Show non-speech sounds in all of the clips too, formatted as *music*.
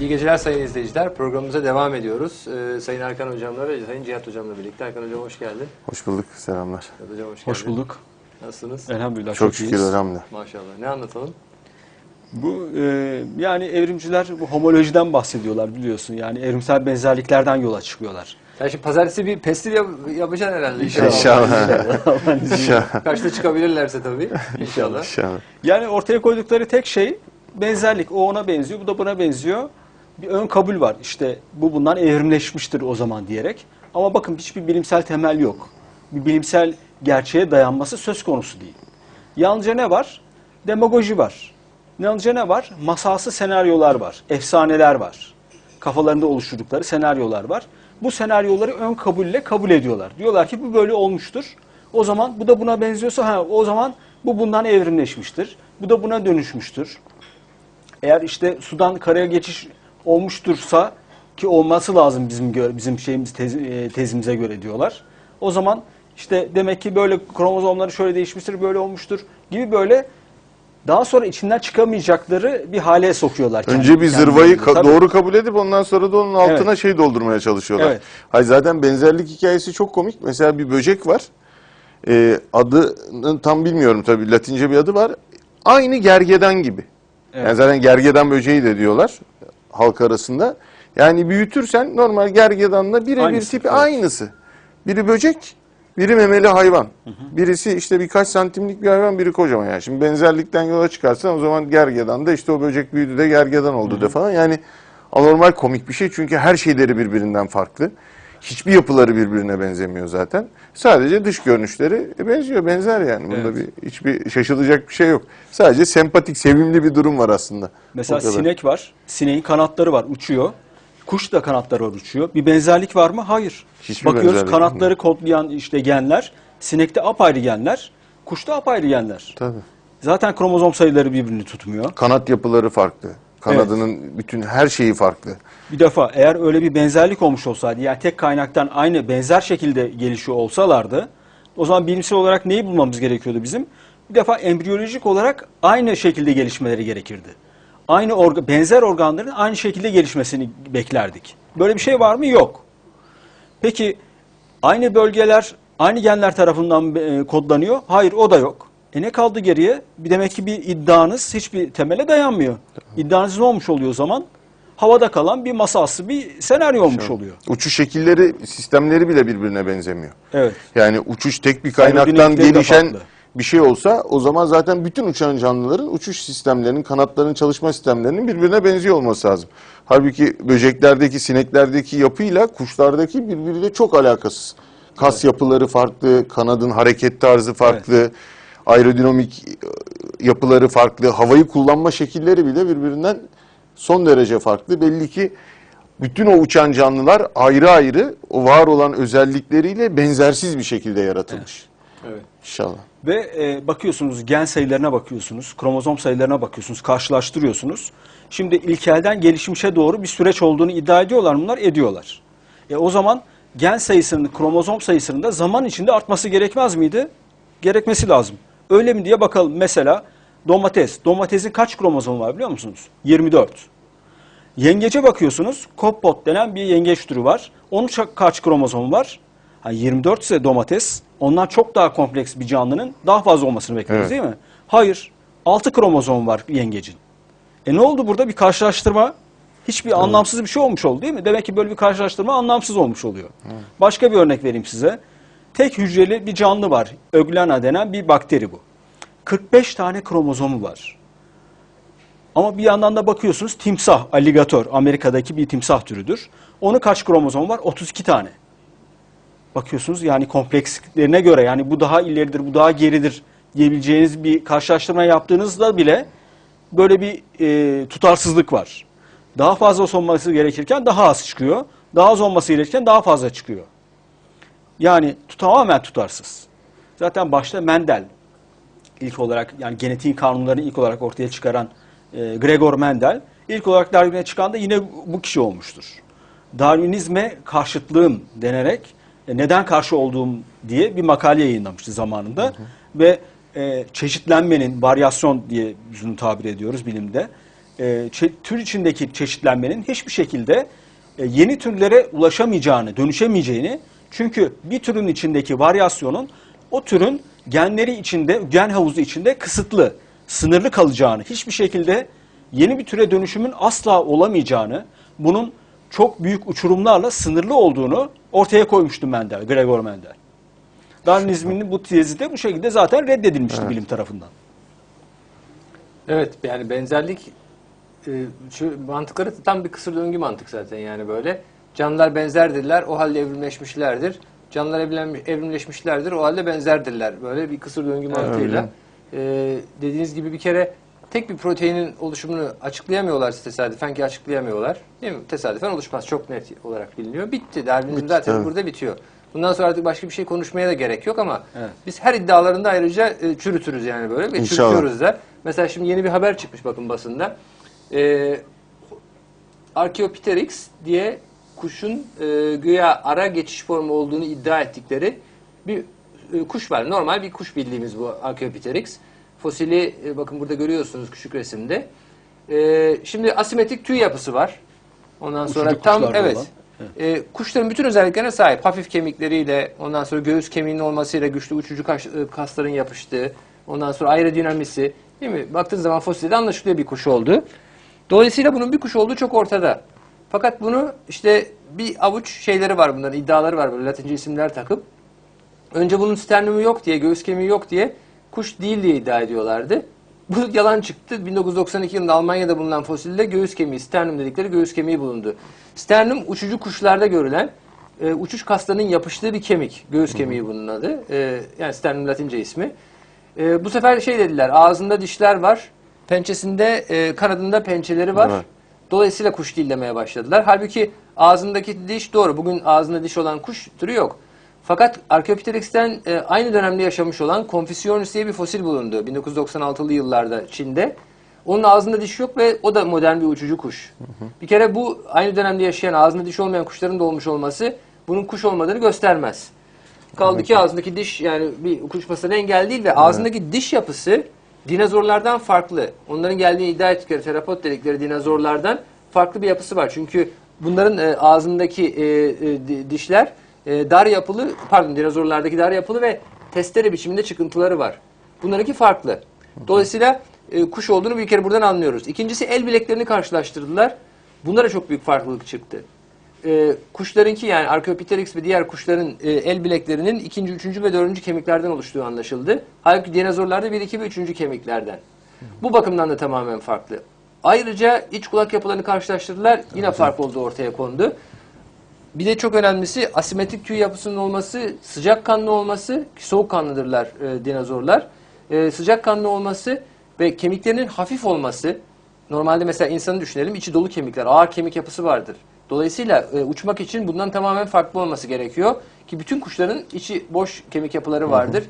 İyi geceler sayın izleyiciler. Programımıza devam ediyoruz. Ee, sayın Erkan Hocam'la ve Sayın Cihat Hocam'la birlikte. Erkan Hocam hoş geldin. Hoş bulduk, selamlar. Cihat Hocam hoş geldin. Hoş bulduk. Nasılsınız? Elhamdülillah Çok, çok, şükür iyiyiz. da. Maşallah. Ne anlatalım? Bu e, yani evrimciler bu homolojiden bahsediyorlar biliyorsun. Yani evrimsel benzerliklerden yola çıkıyorlar. Sen şimdi pazartesi bir pestil yap yapacaksın herhalde inşallah. İnşallah. İnşallah. *laughs* Kaçta çıkabilirlerse tabii. İnşallah. İnşallah. Yani ortaya koydukları tek şey benzerlik. O ona benziyor, bu da buna benziyor. Bir ön kabul var. İşte bu bundan evrimleşmiştir o zaman diyerek. Ama bakın hiçbir bilimsel temel yok. Bir bilimsel gerçeğe dayanması söz konusu değil. Yalnızca ne var? Demagoji var. Yalnızca ne var? Masalsı senaryolar var. Efsaneler var. Kafalarında oluşturdukları senaryolar var. Bu senaryoları ön kabulle kabul ediyorlar. Diyorlar ki bu böyle olmuştur. O zaman bu da buna benziyorsa ha, o zaman bu bundan evrimleşmiştir. Bu da buna dönüşmüştür. Eğer işte sudan karaya geçiş olmuştursa ki olması lazım bizim bizim şeyimiz tez- e, tezimize göre diyorlar. O zaman işte demek ki böyle kromozomları şöyle değişmiştir, böyle olmuştur gibi böyle daha sonra içinden çıkamayacakları bir hale sokuyorlar. Önce bir zırvayı ka- Tabii. doğru kabul edip ondan sonra da onun altına Evet. şey doldurmaya çalışıyorlar. Evet. Hayır zaten benzerlik hikayesi çok komik. Mesela bir böcek var. Ee, adını tam bilmiyorum tabii. Latince bir adı var. Aynı gergedan gibi. Evet. Yani zaten gergedan böceği de diyorlar halk arasında. Yani büyütürsen normal gergedanla birebir tipi evet. aynısı. Biri böcek, biri memeli hayvan. Birisi işte birkaç santimlik bir hayvan, biri kocaman yani. Şimdi benzerlikten yola çıkarsan o zaman gergedan da işte o böcek büyüdü de gergedan oldu da falan. Yani anormal komik bir şey çünkü her şeyleri birbirinden farklı. Hiçbir yapıları birbirine benzemiyor zaten. Sadece dış görünüşleri benziyor, benzer yani. Bunda Evet. bir hiçbir şaşılacak bir şey yok. Sadece sempatik, sevimli bir durum var aslında. Mesela O kadar. sinek var. Sineğin kanatları var, uçuyor. Kuş da kanatları var, uçuyor. Bir benzerlik var mı? Hayır. Hiçbir Bakıyoruz benzerlik kanatları kodlayan işte genler, sinekte apayrı genler, kuşta apayrı genler. Tabii. Zaten kromozom sayıları birbirini tutmuyor. Kanat yapıları farklı. Kanadının bütün her şeyi farklı. Bir defa eğer öyle bir benzerlik olmuş olsaydı, yani tek kaynaktan aynı benzer şekilde gelişiyor olsalardı, o zaman bilimsel olarak neyi bulmamız gerekiyordu bizim? Bir defa embriyolojik olarak aynı şekilde gelişmeleri gerekirdi. Aynı orga, benzer organların aynı şekilde gelişmesini beklerdik. Böyle bir şey var mı? Yok. Peki aynı bölgeler aynı genler tarafından e, kodlanıyor? Hayır o da yok. E ne kaldı geriye? Bir demek ki bir iddianız hiçbir temele dayanmıyor. İddianız ne olmuş oluyor o zaman? Havada kalan bir masalsı bir senaryo olmuş oluyor. Uçuş şekilleri, sistemleri bile birbirine benzemiyor. Evet. Yani uçuş tek bir kaynaktan Aerodinamikleri de gelişen farklı. bir şey olsa o zaman zaten bütün uçan canlıların uçuş sistemlerinin, kanatların çalışma sistemlerinin birbirine benziyor olması lazım. Halbuki böceklerdeki, sineklerdeki yapıyla kuşlardaki birbiriyle çok alakasız. Kas yapıları farklı, kanadın hareket tarzı farklı, aerodinamik e, yapıları farklı, havayı kullanma şekilleri bile birbirinden son derece farklı. Belli ki bütün o uçan canlılar ayrı ayrı o var olan özellikleriyle benzersiz bir şekilde yaratılmış. Evet. İnşallah. Ve e, bakıyorsunuz gen sayılarına bakıyorsunuz, kromozom sayılarına bakıyorsunuz, karşılaştırıyorsunuz. Şimdi ilkelden gelişmişe doğru bir süreç olduğunu iddia ediyorlar bunlar, ediyorlar. E, o zaman gen sayısının, kromozom sayısının da zaman içinde artması gerekmez miydi? Gerekmesi lazım. Öyle mi diye bakalım. Mesela domates. Domatesin kaç kromozomu var biliyor musunuz? 24. Yengece bakıyorsunuz. Kopot denen bir yengeç türü var. Onun kaç kromozomu var? Ha, 24 ise domates, ondan çok daha kompleks bir canlının daha fazla olmasını bekleriz Evet. değil mi? Hayır. 6 kromozom var yengecin. E ne oldu burada? Bir karşılaştırma. Hiçbir anlamsız bir şey olmuş oldu değil mi? Demek ki böyle bir karşılaştırma anlamsız olmuş oluyor. Başka bir örnek vereyim size. Tek hücreli bir canlı var. Öglana denen bir bakteri bu. 45 tane kromozomu var. Ama bir yandan da bakıyorsunuz timsah, aligatör, Amerika'daki bir timsah türüdür. Onun kaç kromozom var? 32 tane. Bakıyorsunuz yani kompleksliklerine göre yani bu daha ileridir, bu daha geridir diyebileceğiniz bir karşılaştırma yaptığınızda bile böyle bir e, tutarsızlık var. Daha fazla olması gerekirken daha az çıkıyor. Daha az olması gerekirken daha fazla çıkıyor. Yani tamamen tutarsız. Zaten başta Mendel ilk olarak yani genetiğin kanunlarını ilk olarak ortaya çıkaran e, Gregor Mendel ilk olarak Darwin'e çıkan da yine bu kişi olmuştur. Darwinizme karşıtlığım denerek e, neden karşı olduğum diye bir makale yayınlamıştı zamanında ve e, çeşitlenmenin varyasyon diye biz bunu tabir ediyoruz bilimde e, tür içindeki çeşitlenmenin hiçbir şekilde e, yeni türlere ulaşamayacağını, dönüşemeyeceğini çünkü bir türün içindeki varyasyonun o türün genleri içinde, gen havuzu içinde kısıtlı, sınırlı kalacağını, hiçbir şekilde yeni bir türe dönüşümün asla olamayacağını, bunun çok büyük uçurumlarla sınırlı olduğunu ortaya koymuştu Mendel, Gregor Mendel. Darwinizmin bu tezi de bu şekilde zaten reddedilmişti bilim tarafından. Evet yani benzerlik e, şu mantıkları tam bir kısır döngü mantık zaten yani böyle. Canlılar benzerdirler o halde evrimleşmişlerdir. Canlılar evrimleşmişlerdir o halde benzerdirler. Böyle bir kısır döngü mantığıyla. E, dediğiniz gibi bir kere tek bir proteinin oluşumunu açıklayamıyorlar tesadüfen ki açıklayamıyorlar. Değil mi? Tesadüfen oluşmaz. Çok net olarak biliniyor. Bitti. Darwinizm Bitti, zaten evet. burada bitiyor. Bundan sonra artık başka bir şey konuşmaya da gerek yok ama Evet. biz her iddialarında ayrıca e, çürütürüz yani böyle ve İnşallah. çürütüyoruz da. Mesela şimdi yeni bir haber çıkmış bakın basında. Ee, Archaeopteryx diye kuşun e, güya ara geçiş formu olduğunu iddia ettikleri bir e, kuş var. Normal bir kuş bildiğimiz bu Archaeopteryx. Fosili e, bakın burada görüyorsunuz küçük resimde. E, şimdi asimetrik tüy yapısı var. Ondan Uçucu sonra tam kuşlarda evet. olan. E, kuşların bütün özelliklerine sahip. Hafif kemikleriyle, ondan sonra göğüs kemiğinin olmasıyla güçlü uçucu kaş- e, kasların yapıştığı, ondan sonra aerodinamisi, değil mi? Baktığınız zaman fosilde anlaşılıyor bir kuş olduğu. Dolayısıyla bunun bir kuş olduğu çok ortada. Fakat bunu işte bir avuç şeyleri var bunların, iddiaları var böyle latince isimler takıp. Önce bunun sternumu yok diye, göğüs kemiği yok diye kuş değil diye iddia ediyorlardı. *laughs* Bu yalan çıktı. 1992 yılında Almanya'da bulunan fosilde göğüs kemiği, sternum dedikleri göğüs kemiği bulundu. Sternum uçucu kuşlarda görülen e, uçuş kaslarının yapıştığı bir kemik. Göğüs kemiği bunun adı. E, yani sternum latince ismi. E, bu sefer şey dediler, ağzında dişler var, pençesinde, e, kanadında pençeleri var. Evet. Dolayısıyla kuş değil demeye başladılar. Halbuki ağzındaki diş doğru. Bugün ağzında diş olan kuş türü yok. Fakat Archaeopteryx'ten e, aynı dönemde yaşamış olan Confucius diye bir fosil bulundu 1996'lı yıllarda Çin'de. Onun ağzında diş yok ve o da modern bir uçucu kuş. Bir kere bu aynı dönemde yaşayan ağzında diş olmayan kuşların da olmuş olması bunun kuş olmadığını göstermez. Kaldı ki ağzındaki diş yani bir uçmasına engel değil ve ağzındaki diş yapısı dinozorlardan farklı. Onların geldiğini iddia ettikleri terapod dedikleri dinozorlardan farklı bir yapısı var. Çünkü bunların e, ağzındaki e, e, di- dişler e, dar yapılı, pardon dinozorlardaki dar yapılı ve testere biçiminde çıkıntıları var. Bunlarınki farklı. Dolayısıyla e, kuş olduğunu bir kere buradan anlıyoruz. İkincisi el bileklerini karşılaştırdılar. Bunlara çok büyük farklılık çıktı e, kuşlarınki yani Archaeopteryx ve diğer kuşların e, el bileklerinin ikinci, üçüncü ve dördüncü kemiklerden oluştuğu anlaşıldı. Halbuki dinozorlarda bir, iki ve üçüncü kemiklerden. Bu bakımdan da tamamen farklı. Ayrıca iç kulak yapılarını karşılaştırdılar. Yine fark olduğu ortaya kondu. Bir de çok önemlisi asimetrik tüy yapısının olması, sıcak kanlı olması, ki soğuk kanlıdırlar e, dinozorlar. E, sıcak kanlı olması ve kemiklerinin hafif olması. Normalde mesela insanı düşünelim, içi dolu kemikler, ağır kemik yapısı vardır. Dolayısıyla e, uçmak için bundan tamamen farklı olması gerekiyor. Ki bütün kuşların içi boş kemik yapıları vardır.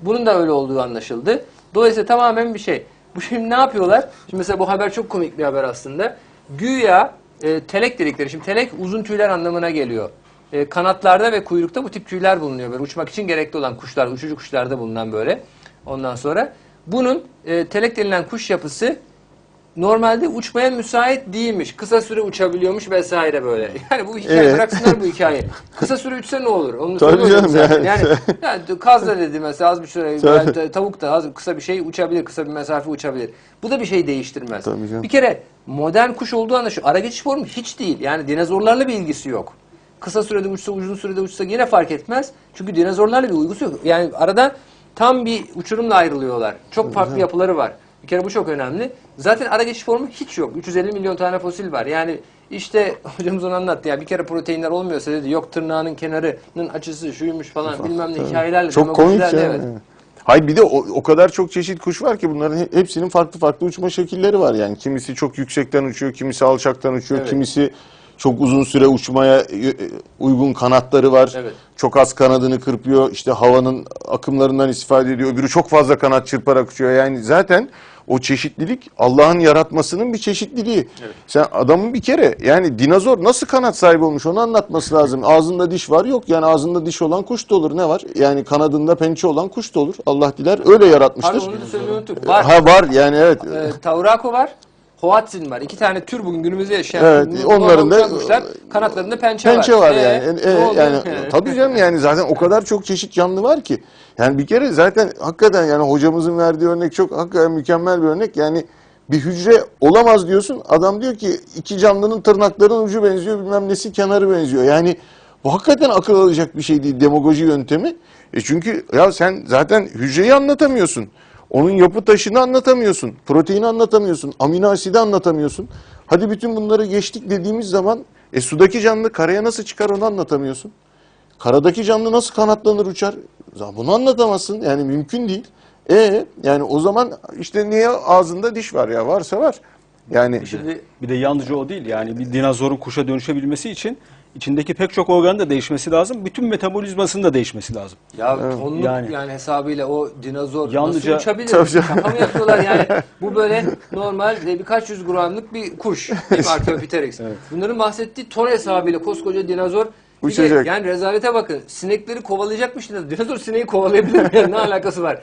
Bunun da öyle olduğu anlaşıldı. Dolayısıyla tamamen bir şey. Bu şimdi ne yapıyorlar? Şimdi mesela bu haber çok komik bir haber aslında. Güya e, telek dedikleri, şimdi telek uzun tüyler anlamına geliyor. E, kanatlarda ve kuyrukta bu tip tüyler bulunuyor. Böyle uçmak için gerekli olan kuşlar, uçucu kuşlarda bulunan böyle. Ondan sonra bunun e, telek denilen kuş yapısı normalde uçmaya müsait değilmiş. Kısa süre uçabiliyormuş vesaire böyle. *laughs* Yani bu hikaye Evet. bıraksınlar bu hikayeyi. *laughs* Kısa süre uçsa ne olur? Onu Tabii söylüyorum canım zaten. yani. Yani, *laughs* yani kaz da dedi mesela az bir süre Tabii. yani ta- tavuk da az kısa bir şey uçabilir, kısa bir mesafe uçabilir. Bu da bir şey değiştirmez. Tabii canım. Bir kere modern kuş olduğu anda şu ara geçiş formu hiç değil. Yani dinozorlarla bir ilgisi yok. Kısa sürede uçsa, uzun sürede uçsa yine fark etmez. Çünkü dinozorlarla bir uygusu yok. Yani arada tam bir uçurumla ayrılıyorlar. Çok farklı yapıları var. Bir kere bu çok önemli. Zaten ara geçiş formu hiç yok. 350 milyon tane fosil var. Yani işte *laughs* hocamız onu anlattı ya bir kere proteinler olmuyorsa dedi yok tırnağının kenarının açısı şuymuş falan bilmem ne hikayelerle Çok komik ya. evet. Hayır bir de o, o kadar çok çeşit kuş var ki bunların he- hepsinin farklı farklı uçma şekilleri var. Yani kimisi çok yüksekten uçuyor, kimisi alçaktan uçuyor, Evet. kimisi çok uzun süre uçmaya e, uygun kanatları var. Evet. Çok az kanadını kırpıyor. işte havanın akımlarından istifade ediyor. Öbürü çok fazla kanat çırparak uçuyor. Yani zaten o çeşitlilik Allah'ın yaratmasının bir çeşitliliği. Sen adamın bir kere yani dinozor nasıl kanat sahibi olmuş onu anlatması lazım. Ağzında diş var yok yani ağzında diş olan kuş da olur ne var? Yani kanadında pençe olan kuş da olur. Allah diler öyle yaratmıştır. Pardon onu da söylemeyi unuttuk. Var. Ha var yani evet. Ee, Taurako var. Hoatzin var. İki tane tür bugün günümüzde yaşayan. Evet, onların da- kanatlarında pençe, Pençe var Ee, yani. E, ne oldu? yani tabii canım yani zaten o kadar çok çeşit canlı var ki. Yani bir kere zaten hakikaten yani hocamızın verdiği örnek çok hakikaten mükemmel bir örnek. Yani bir hücre olamaz diyorsun. Adam diyor ki iki canlının tırnaklarının ucu benziyor, bilmem nesi kenarı benziyor. Yani bu hakikaten akıl alacak bir şey değil demagoji yöntemi. E çünkü ya sen zaten hücreyi anlatamıyorsun. Onun yapı taşını anlatamıyorsun. Proteini anlatamıyorsun. Amino asidi anlatamıyorsun. Hadi bütün bunları geçtik dediğimiz zaman e sudaki canlı karaya nasıl çıkar onu anlatamıyorsun. Karadaki canlı nasıl kanatlanır uçar? Bunu anlatamazsın. Yani mümkün değil. E yani o zaman işte niye ağzında diş var ya? Varsa var. Yani Şimdi Bir de yalnızca o değil. Yani bir dinozorun kuşa dönüşebilmesi için içindeki pek çok organın da değişmesi lazım. Bütün metabolizmasının da değişmesi lazım. Ya tonluk yani. Yani- hesabıyla o dinozor Yalnızca- nasıl uçabilir? Tabii canım. Şaka mı yapıyorlar yani? *laughs* Bu böyle normal e, birkaç yüz gramlık bir kuş. Değil mi? Archaeopteryx. Bunların bahsettiği ton hesabıyla koskoca dinozor bir de Uçacak. yani rezalete bakın. Sinekleri kovalayacakmış dinozor. Dinozor sineği kovalayabilir mi? Ne alakası var?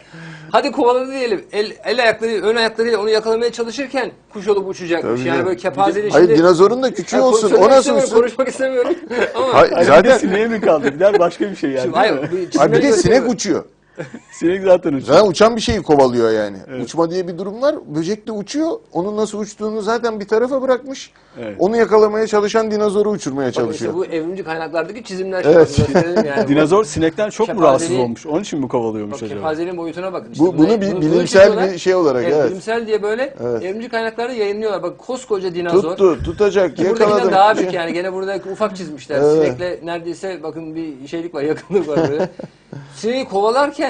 Hadi kovaladı diyelim. El, el ayaklarıyla, ön ayaklarıyla onu yakalamaya çalışırken kuş olup uçacakmış. Tabii yani canım. böyle kepazeli hayır şimdi... dinozorun da küçüğü Yani olsun. O nasıl uçsun? Konuşmak istemiyorum. Ama Hayır, zaten bir de sineğe mi kaldı? Gider başka bir şey yani. Şimdi, hayır, bir Hayır, bir de sinek uçuyor. *laughs* Sinek zaten uçuyor. Zaten uçan bir şeyi kovalıyor yani. Uçma diye bir durum var. Böcek de uçuyor. Onun nasıl uçtuğunu zaten bir tarafa bırakmış. Evet. Onu yakalamaya çalışan dinozoru uçurmaya Bakın çalışıyor. işte bu evrimci kaynaklardaki çizimler Evet. yani. *laughs* Dinozor sinekten çok mu rahatsız olmuş? Onun için mi kovalıyormuş Bak acaba? kepazeliğin boyutuna bakın. İşte Bu- bunu bir bilimsel çiziyorlar. bir şey olarak, evet. Bilimsel diye böyle Evet. evrimci kaynaklarda yayınlıyorlar. Bak koskoca dinozor. Tuttu, tutacak, Ki buradakinden yakaladım. daha büyük yani. Gene burada ufak çizmişler. Evet. Sinekle neredeyse bakın bir şeylik var, yakınlık var böyle. *laughs* Sineği kovalarken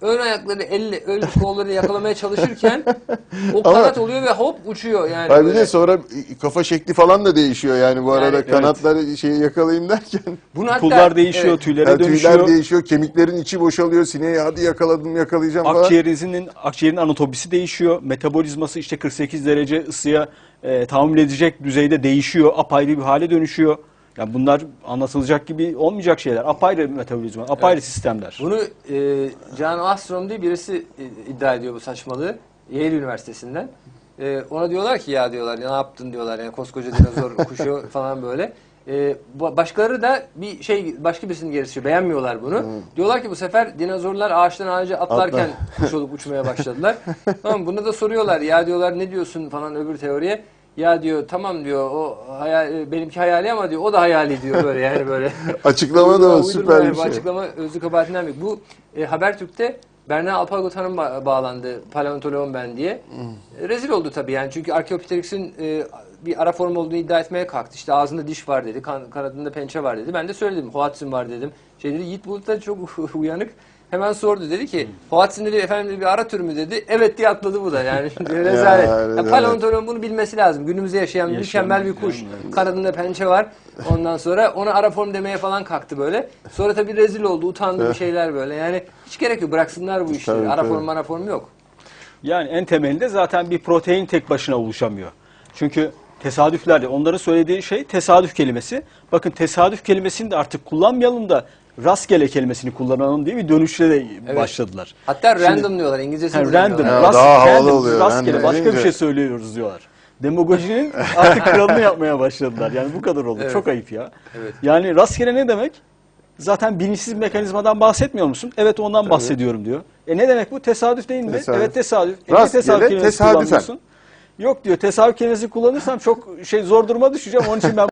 ön ayakları elle, ön *laughs* kollarını yakalamaya çalışırken o kanat oluyor ve hop uçuyor yani. Hayır bir de sonra kafa şekli falan da değişiyor yani bu arada evet. kanatları şeyi yakalayayım derken. Bunu hatta- Pullar değişiyor, evet. tüylere Yani dönüşüyor. tüyler değişiyor, kemiklerin içi boşalıyor, sineği hadi yakaladım yakalayacağım falan. Akciğerinizin akciğerin anatomisi değişiyor. Metabolizması işte 48 derece ısıya e, tahammül edecek düzeyde değişiyor. Apayrı bir hale dönüşüyor. Yani bunlar anlatılacak gibi olmayacak şeyler. Apayrı metabolizma, apayrı sistemler. Bunu e, John Ostrom diye birisi e, iddia ediyor bu saçmalığı. Yale Üniversitesi'nden. E, ona diyorlar ki ya diyorlar ne yaptın diyorlar yani koskoca dinozor *laughs* kuşu falan böyle. E, ba- başkaları da bir şey başka birisinin gerisi beğenmiyorlar bunu. Diyorlar ki bu sefer dinozorlar ağaçtan ağaca atlarken *laughs* kuş olup uçmaya başladılar. tamam buna da soruyorlar ya diyorlar ne diyorsun falan öbür teoriye. Ya diyor tamam diyor o hayal, e, benimki hayali ama diyor o da hayali diyor böyle yani böyle. *laughs* Açıklama da o süper bir şey. açıklama özlü kabahatinden büyük. Bu e, Habertürk'te Berna Alpagut Hanım ba- bağlandı. Paleontoloğum ben diye. E, rezil oldu tabii yani. Çünkü Archaeopteryx'in e, bir ara form olduğunu iddia etmeye kalktı. İşte ağzında diş var dedi. Kan, kanadında pençe var dedi. Ben de söyledim. Hoatzin var dedim. Şey dedi. Yiğit Bulut da çok *laughs* uyanık. Hemen sordu. Dedi ki Hoatzin dedi efendim dedi, bir ara tür mü dedi. Evet diye atladı bu da yani. *laughs* Rezalet. Ya, rezalet. paleontoloğun bunu bilmesi lazım. Günümüzde yaşayan, mükemmel bir kuş. canlı. Kanadında pençe var. Ondan sonra ona ara form demeye falan kalktı böyle. Sonra tabii rezil oldu, utandı bir şeyler böyle. Yani hiç gerek yok. Bıraksınlar bu işleri. Tabii, ara tabii. form, ara form yok. Yani en temelinde zaten bir protein tek başına oluşamıyor. Çünkü tesadüflerle onların söylediği şey tesadüf kelimesi. Bakın tesadüf kelimesini de artık kullanmayalım da rastgele kelimesini kullanalım diye bir dönüşle de Evet. başladılar. Hatta Şimdi- random diyorlar. İngilizcesi kullanıyorlar. random, Ha, rast- daha havalı random, oluyor, rastgele random başka bir şey söylüyoruz diyorlar. Demagojinin artık kralını yapmaya başladılar. Yani bu kadar oldu. Evet. Çok ayıp ya. Evet. Yani rastgele ne demek? Zaten bilinçsiz bir mekanizmadan bahsetmiyor musun? Evet ondan bahsediyorum diyor. E ne demek bu? Tesadüf değil mi? Tesadüf. Evet tesadüf. E Rastgele, tesadüf kelimesi tesadüfen. Yok diyor tesadüf kelimesi kullanırsam çok şey zor duruma düşeceğim. Onun için ben